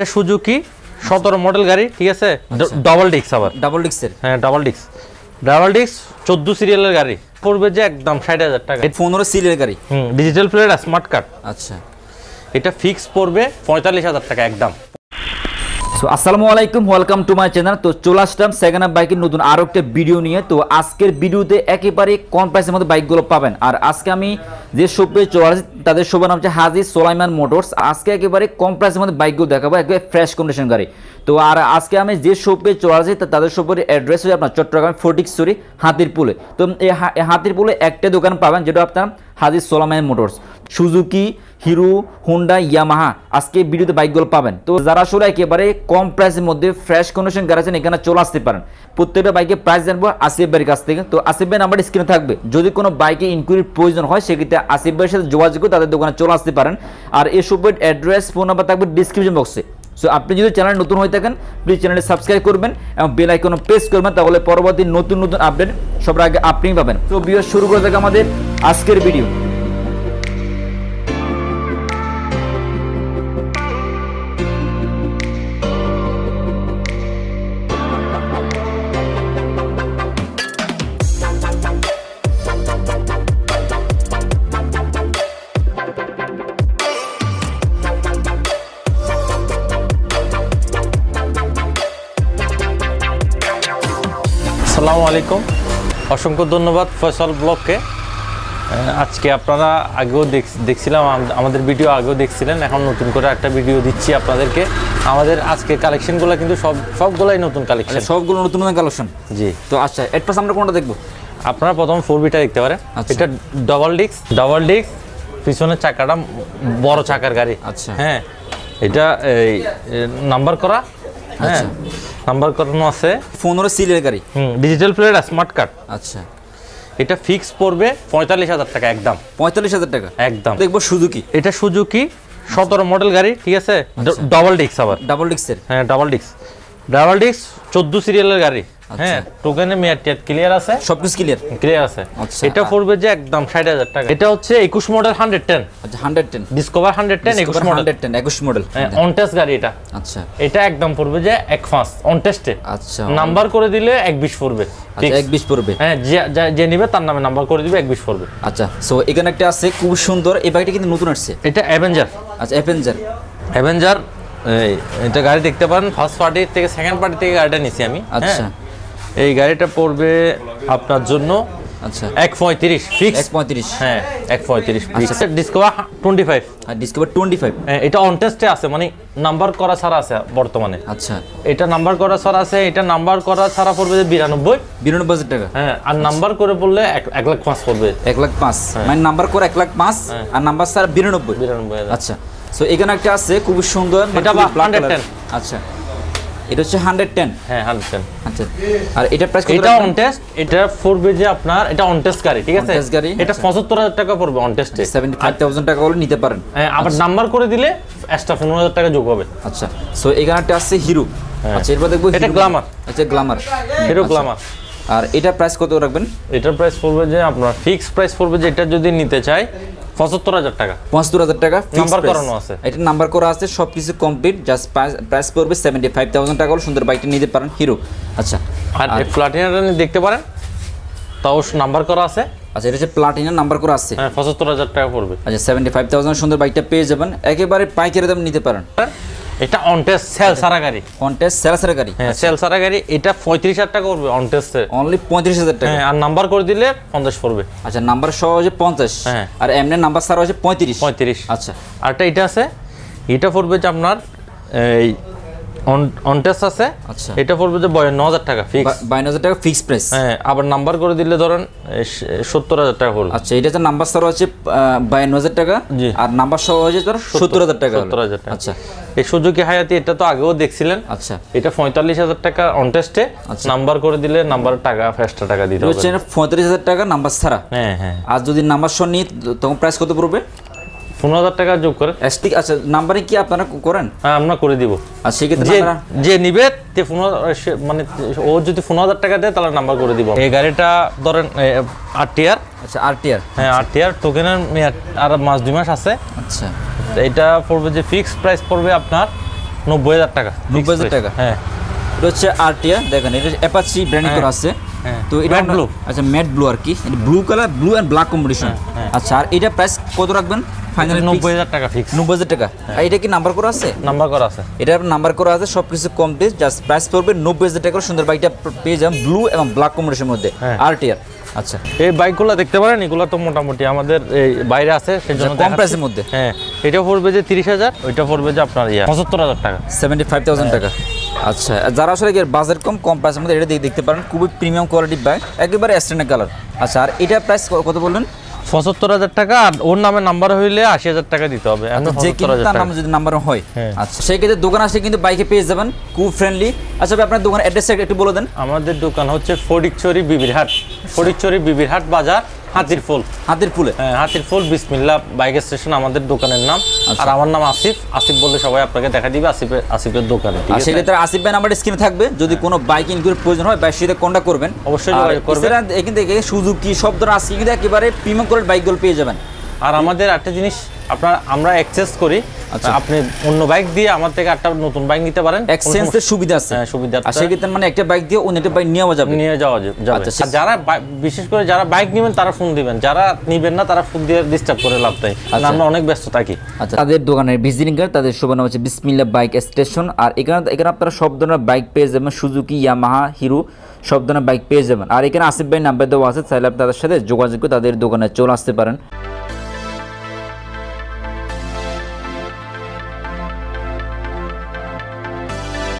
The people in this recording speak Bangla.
এটা সুজুকি সতেরো মডেল গাড়ি ঠিক আছে? আচ্ছা। ডবল ডিক্স আবার। ডাবল ডিক্সের হ্যাঁ ডাবল ডিক্স ডাবল ডিক্স চোদ্দ সিরিয়ালের গাড়ি। পড়বে যে একদম ষাট হাজার টাকা। পনেরো সিরিয়াল গাড়ি? হুম ডিজিটাল প্লেট স্মার্ট কার্ড আচ্ছা। এটা ফিক্স পড়বে পঁয়তাল্লিশ হাজার টাকা একদম। সো, আসসালামু আলাইকুম ওয়েলকাম টু মাই চ্যানেল তো চলে আসলাম সেকেন্ড হ্যান্ড বাইকের নতুন আরও একটা ভিডিও নিয়ে। তো আজকের ভিডিওতে একেবারে কম প্রাইসের মধ্যে বাইকগুলো পাবেন। আর আজকে আমি যে শপে চলে আসছি, তাদের শোভার নাম হচ্ছে হাজি সোলাইমান মোটরস। আজকে একেবারে কম প্রাইসের মধ্যে বাইকগুলো দেখাবো একেবারে ফ্রেশ কন্ডিশন গাড়ি। তো আর আজকে আমি যে শপে চলে আসছি তাদের শপের অ্যাড্রেস হচ্ছে আপনার চট্টগ্রাম ফটিক সরি হাতির পুলে তো এই হাতির পুলে একটা দোকান পাবেন, যেটা আপনার Haji Solaiman Motors. Suzuki Hero Honda Yamaha আজকে ভিডিওতে বাইকগুলো পাবেন। তো যারা আসলে একেবারে কম প্রাইসের মধ্যে ফ্রেশ কন্ডিশন গাড়ি এখানে চলে আসতে পারেন। প্রত্যেকটা বাইকের প্রাইস জানব আসিফ ভাইয়ের কাছ থেকে। তো আসিফ ভাই নাম্বার স্ক্রিনে থাকবে। যদি কোনো বাইকে ইনকোয়ারির প্রয়োজন হয়, সেক্ষেত্রে আসিফ ভাইয়ের সাথে যোগাযোগ করে তাদের দোকানে চলে আসতে পারেন। আর এই অ্যাড্রেস ফোন নাম্বার থাকবে ডিসক্রিপশন বক্সে সো আপনি যদি চ্যানেল নতুন হয়ে থাকেন প্লিজ চ্যানেলটি সাবস্ক্রাইব করবেন এবং বেল আইকনে প্রেস করবেন, তাহলে পরবর্তী নতুন নতুন আপডেট সবার আগে আপনিই পাবেন। তো ভিডিও শুরু করে থাকে আমাদের আজকের ভিডিও আসসালামু আলাইকুম। অসংখ্য ধন্যবাদ ফয়সাল ব্লগকে। আহ, আজকে আপনারা আগেও দেখ- দেখছিলাম আমাদের ভিডিও আগেও দেখছিলেন এখন নতুন করে একটা ভিডিও দিচ্ছি আপনাদেরকে। আমাদের আজকে কালেকশনগুলো কিন্তু সব সবগুলাই নতুন কালেকশন। আচ্ছা সবগুলো নতুন নতুন কালেকশন? জি। তো আচ্ছা এরপর আমরা কোনটা দেখব? আপনারা প্রথম ফোর বিটা দেখতে পারেন। আচ্ছা। এটা ডবল ডিস্ক ডবল ডিস্ক পিছনের চাকাটা বড় চাকার গাড়ি। আচ্ছা। হ্যাঁ এটা এই নাম্বার করা। হ্যাঁ। আচ্ছা। নাম্বার করানো আছে। পনেরো সিলের গাড়ি। হুম ডিজিটাল প্লেট স্মার্ট কার্ড আচ্ছা। এটা ফিক্স পড়বে পঁয়তাল্লিশ হাজার টাকা একদম। পঁয়তাল্লিশ হাজার টাকা? একদম। দেখব সুজুকি। এটা সুজুকি সতেরো মডেল গাড়ি ঠিক আছে? ডবল ডিস্ক আবার। ডাবল ডিক্সের হ্যাঁ ডাবল ডিস্ক ডাবল ডিস্ক চোদ্দ সিরিয়ালের গাড়ি। হ্যাঁ টোকেনে মেয়ার টিয়ার ক্লিয়ার আছে? সব কিছু ক্লিয়ার ক্লিয়ার আছে। আচ্ছা। এটা পড়বে যে একদম ষাট হাজার টাকা। এটা হচ্ছে একুশ মডেল হান্ড্রেড টেন আচ্ছা hundred ten Discover hundred ten একুশ মডেল হান্ড্রেড টেন একুশ মডেল অন টেস্ট গাড়ি এটা। আচ্ছা। এটা একদম পড়বে যে এক পাঁচ অন টেস্টে আচ্ছা। নাম্বার করে দিলে এক বিশ পড়বে। আচ্ছা এক বিশ পড়বে। হ্যাঁ যে- নিবে তার নামে নাম্বার করে দিবে এক বিশ পড়বে। আচ্ছা সো এখানে একটা আছে খুব সুন্দর। এই বাইকটা কিন্তু নতুন আসছে। এটা অ্যাভেঞ্জার আচ্ছা অ্যাভেঞ্জার অ্যাভেঞ্জার এই এটা গাড়ি দেখতে পারেন ফার্স্ট পার্টি থেকে সেকেন্ড পার্টি থেকে গাড়িটা নিছি আমি। আচ্ছা। হ্যাঁ। এই গাড়িটা পড়বে আপনার জন্য আচ্ছা। এক পঁয়ত্রিশ ফিক্স এক পঁয়ত্রিশ। হ্যাঁ এক পঁয়ত্রিশ আচ্ছা। ডিসকভার টোয়েন্টি ফাইভ আর ডিসকভার টোয়েন্টি ফাইভ এটা অন টেস্টে আছে মানে নাম্বার করা ছাড়া আছে বর্তমানে। আচ্ছা। এটা নাম্বার করা ছাড়া আছে এটা নাম্বার করা ছাড়া পড়বে যে বিরানব্বই। বিরানব্বই হাজার টাকা। হ্যাঁ আর নাম্বার করে পড়লে এক এক লাখ পাঁচ পড়বে। এক লাখ পাঁচ। মানে নাম্বার করে এক লাখ পাঁচ আর নাম্বার স্যার বিরানব্বই। বিরানব্বই আচ্ছা। সো এখানে একটা আছে খুব সুন্দর মানে এটা খুবই বা- black 110 color। আচ্ছা। এটা হচ্ছে হান্ড্রেড টেন হ্যাঁ হান্ড্রেড আচ্ছা আর এটা প্রাইস কত এটা? অন টেস্ট এটা পড়বে যে আপনার এটা অন টেস্ট গাড়ি ঠিক আছে? গাড়ি, এটা আচ্ছা। পঁচাত্তর হাজার টাকা পড়বে অন টেস্টে 75,000 টাকা হলে নিতে পারেন। হ্যাঁ আবার নাম্বার করে দিলে এক্সট্রা পনেরো হাজার টাকা যোগ হবে। আচ্ছা সো এখানে একটা আছে হিরো। আচ্ছা এরপর দেখব এটা Glamour। আচ্ছা গ্লামার হিরো গ্লামার আর এটা প্রাইস কত রাখবেন? এটার প্রাইস পড়বে যে আপনার ফিক্স প্রাইস পড়বে যে এটা যদি নিতে চাই পঁচাত্তর হাজার টাকা। পঁচাত্তর হাজার টাকা fixed করানো আছে। এটা নাম্বার করা আছে সব কিছু কমপ্লিট জাস্ট প্রাইস পড়বে সেভেন্টি ফাইভ থাউজেন্ড টাকা সুন্দর বাইকটা নিতে পারেন হিরো আচ্ছা আর প্লাটিনাটা দেখতে পারেন তাও নাম্বার করা আছে। আচ্ছা এটা হচ্ছে প্লাটিনা নাম্বার করা আছে। হ্যাঁ পঁচাত্তর হাজার টাকা পড়বে। আচ্ছা সেভেন্টি ফাইভ থাউজেন্ড সুন্দর বাইকটা পেয়ে যাবেন একেবারে পাইকারি দাম নিতে পারেন। এটা অনটেস্ট সেল সারা গাড়ি। অনটেস্ট সেল সারা গাড়ি। হ্যাঁ সেল সারা গাড়ি এটা পঁয়ত্রিশ হাজার টাকা পড়বে অনটেস্টে অনলি পঁয়ত্রিশ হাজার টাকা। হ্যাঁ আর নাম্বার করে দিলে পঞ্চাশ পড়বে। আচ্ছা নাম্বার সহ হচ্ছে পঞ্চাশ। হ্যাঁ। আর এমনি নাম্বার সার হচ্ছে পঁয়ত্রিশ। পঁয়ত্রিশ। আচ্ছা। আরটা এটা আছে এটা পড়বে যে আপনার এই অনটেস্ট আছে। আচ্ছা। এটা পড়বে যে বয়ান্ন হাজার টাকা ফিক্স বাইন হাজার টাকা ফিক্স প্রাইস হ্যাঁ আবার নাম্বার করে দিলে ধরেন সত্তর হাজার টাকা পড়বে। আচ্ছা এটা নাম্বার সার হচ্ছে বাইন হাজার টাকা। জি। আর নাম্বার সহ হচ্ছে ধর সত্তর হাজার টাকা সত্তর হাজার টাকা। আচ্ছা। এই সুজুকি হায়াতি এটা তো আগেও দেখছিলেন। আচ্ছা। এটা পঁয়তাল্লিশ হাজার টাকা অনটেস্টে আচ্ছা। নাম্বার করে দিলে নাম্বার টাকা এক্সট্রা টাকা দিতে হবে। পঁয়ত্রিশ হাজার টাকা নাম্বার ছাড়া। হ্যাঁ হ্যাঁ। আর যদি নাম্বার সহ নিই তখন প্রাইস কত পড়বে? পনেরো হাজার টাকা যোগ করে এসটি আচ্ছা নাম্বারে কি আপনারা করেন? হ্যাঁ আমরা করে দিব। আর সেক্ষেত্রে যে নিবে তে পনেরো মানে ও যদি পনেরো হাজার টাকা দেয় তাহলে নাম্বার করে দিব। এই গাড়িটা ধরেন টিয়ার। আচ্ছা আর হ্যাঁ টিয়ার। টোকেনের আর মাস দুই মাস আছে। আচ্ছা। এটা পড়বে যে ফিক্সড প্রাইস পড়বে আপনার নব্বই হাজার টাকা। নব্বই হাজার টাকা? হ্যাঁ। এটা হচ্ছে আরটিআর দেখেন এটা অ্যাপাচি ব্র্যান্ডিং করা আছে। হ্যাঁ। তো এটা Matte আচ্ছা ম্যাট ব্লু আর কি। Blue colour blue and black combination. আচ্ছা আর এটা প্রাইস কত রাখবেন? ফাইনাল নব্বই হাজার টাকা ফিক্স নব্বই হাজার টাকা? হ্যাঁ। আর এটা কি নাম্বার করা আছে? নাম্বার করা আছে। এটা নাম্বার করা আছে সব কিছু কমপ্লিট জাস্ট প্রাইস পড়বে নব্বই হাজার টাকার সুন্দর বাইকটা পেয়ে যাবেন ব্লু এবং ব্ল্যাক কম্বিনেশনের মধ্যে হ্যাঁ। আচ্ছা। এই বাইকগুলো দেখতে পারেন এগুলো তো মোটামুটি আমাদের এই বাইরে আছে কম। প্রাইসের মধ্যে? হ্যাঁ এটা পড়বে যে তিরিশ হাজার ওইটা পড়বে যে আপনার ইয়া পঁচাত্তর হাজার টাকা। সেভেন্টি ফাইভ থাউজেন্ড টাকা। আচ্ছা যারা আসলে বাজেট কম কম প্রাইসের মধ্যে এটা দেখতে পারেন খুবই প্রিমিয়াম কোয়ালিটির বাইক একেবারে কালার আচ্ছা আর এটা প্রাইস কত বললেন? পঁচাত্তর হাজার টাকা আর ওর নামে নাম্বার হইলে আশি হাজার টাকা দিতে হবে। আচ্ছা, যে তার নামে যদি নাম্বার হয় হ্যাঁ। আচ্ছা সেই ক্ষেত্রে দোকান আসলে কিন্তু বাইকে পেয়ে যাবেন খুব ফ্রেন্ডলি আচ্ছা আপনার দোকান অ্যাড্রেসটা একটু বলে দেন। আমাদের দোকান হচ্ছে ফটিকছড়ি বিবির হাট। ফটিকচুরি বিবির হাট বাজার হাতির ফুল। হাতির ফুলে? হ্যাঁ হাতির ফুল বিসমিল্লা বাইক স্টেশন আমাদের দোকানের নাম। আচ্ছা। আর আমার নাম আসিফ। আসিফ বললে সবাই আপনাকে দেখা দিবে আসিফের আসিফের দোকানে ঠিক আছে? সেক্ষেত্রে আসিফ ভাই নাম্বার স্ক্রিনে থাকবে। যদি কোনো বাইক ইনকুরির প্রয়োজন হয় বাইক সাথে কন্ট্যাক্ট করবেন। অবশ্যই যোগাযোগ করবেন। এখান থেকে সুজুকি সব ধরনের আজকে কিন্তু একেবারে প্রিমিয়াম কোয়ালিটির বাইকগুলো পেয়ে যাবেন। আর আমাদের একটা জিনিস আপনার আমরা এক্সচেঞ্জ করি। আচ্ছা। আপনি অন্য বাইক দিয়ে আমার থেকে একটা নতুন বাইক নিতে পারেন। এক্সচেঞ্জের সুবিধা আছে? হ্যাঁ, সুবিধা আছে। সেক্ষেত্রে মানে একটা বাইক দিয়ে অন্য একটা বাইক নেওয়া যাবে? নিয়ে যাওয়া যাবে। আচ্ছা, যারা বিশেষ করে যারা বাইক নেবেন তারা ফোন দিবেন। যারা নিবেন না তারা ফোন দিয়ে ডিস্টার্ব করে লাভ নেই। কারণ আচ্ছা। আমরা অনেক ব্যস্ত থাকি। আচ্ছা। তাদের দোকানের ভিজিটিং কার্ড তাদের শুভ নাম হচ্ছে বিসমিল্লা বাইক স্টেশন আর এখানে এখানে আপনারা সব ধরনের বাইক পেয়ে যাবেন। সুজুকি ইয়ামাহা হিরো সব ধরনের বাইক পেয়ে যাবেন। আর এখানে আসিফ ভাই নাম্বার দেওয়া আছে। চাইলে আপনি তাদের সাথে যোগাযোগ করে তাদের দোকানে চলে আসতে পারেন।